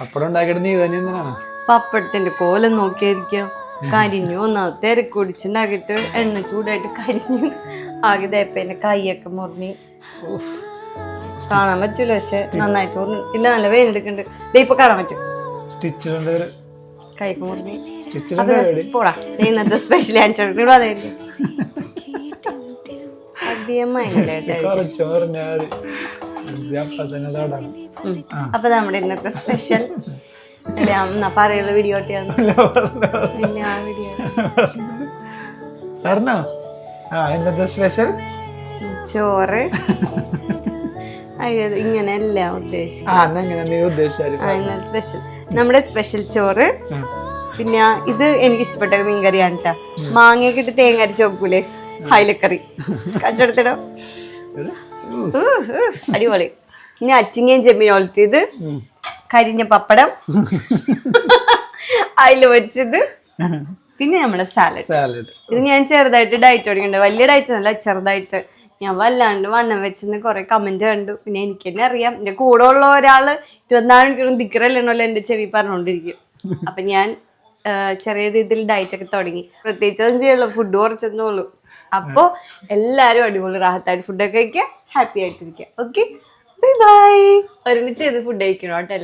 പപ്പടം ഉണ്ടാക്കിയിട്ട് നീ തന്നെ എന്തിനാണ്? പപ്പടത്തിന്റെ കോലം നോക്കിയായിരിക്കാം. കരിഞ്ഞു ഒന്നാമത് തിരക്ക് കുടിച്ചുണ്ടാക്കിയിട്ട് എണ്ണ ചൂടായിട്ട് കരിഞ്ഞു. ആകെ തേപ്പേന്റെ കൈയൊക്കെ മുറിഞ്ഞ്. കാണാൻ പറ്റൂല പക്ഷെ നന്നായിട്ട് മുറിഞ്ഞു. ഇല്ല നല്ല വെയിലെടുക്കുന്നുണ്ട്. ദേ ഇപ്പൊ കാണാൻ പറ്റും. സ്റ്റിച്ച് കൈക്ക് മുറിഞ്ഞ്. പോടാ. ഇന്നത്തെ സ്പെഷ്യൽ അതായിരിക്കും അപ്പൊ നമ്മുടെ ഇന്നത്തെ സ്പെഷ്യൽ പറയുള്ള വീഡിയോ തരണോ ആ ഇന്നത്തെ സ്പെഷ്യൽ ചോറ്. ഇങ്ങനെയല്ല ഇങ്ങനെ എല്ലാം ഉദ്ദേശിക്കും ആ എന്നാ എങ്ങനെ നീ ഉദ്ദേശിച്ചാൽ ആ ഇന്നത്തെ സ്പെഷ്യൽ നമ്മുടെ സ്പെഷ്യൽ ചോറ്. പിന്നെ ഇത് എനിക്ക് ഇഷ്ടപ്പെട്ട ഒരു മീൻകറിയാണ് കേട്ടോ മാങ്ങയൊക്കെ ഇട്ട് തേങ്ങ അരച്ച് വെക്കൂലേ? അയിലക്കറി. കച്ചവടത്തിടോ അടിപൊളി. ഇനി അച്ചിങ്ങയും ചെമ്മീൻ ഒലത്തിയത് കരിഞ്ഞ പപ്പടം. അതിൽ വെച്ചത് പിന്നെ നമ്മുടെ സാലഡ് സാലഡ് ഇത് ഞാൻ ചെറുതായിട്ട് ഡയറ്റ് തുടങ്ങിയിട്ടുണ്ട് വലിയ ഡയറ്റ് അല്ല ചെറുതായിട്ട്. ഞാൻ വല്ലാണ്ട് വണ്ണം വെച്ചെന്ന് കുറെ കമന്റ് കണ്ടു. പിന്നെ എനിക്ക് തന്നെ അറിയാം. എന്റെ കൂടെ ഉള്ള ഒരാൾ ഇരുപത്തിനാല് മണിക്കൂറും ദിക്കറല്ലോ എന്റെ ചെവി പറഞ്ഞുകൊണ്ടിരിക്കും. അപ്പൊ ഞാൻ ചെറിയ രീതിയിൽ ഡയറ്റ് ഒക്കെ തുടങ്ങി. പ്രത്യേകിച്ച് ഒന്നും ചെയ്യുള്ളൂ ഫുഡ് കുറച്ചെന്നുള്ളൂ അപ്പോ എല്ലാരും അടിപൊളി റാഹത്തായിട്ട് ഫുഡൊക്കെ കഴിക്കുക ഹാപ്പി ആയിട്ടിരിക്കുക. ഓക്കെ ബൈ ബൈ ഒരുമിച്ച് ചെയ്ത് ഫുഡ് കഴിക്കണം കേട്ടോ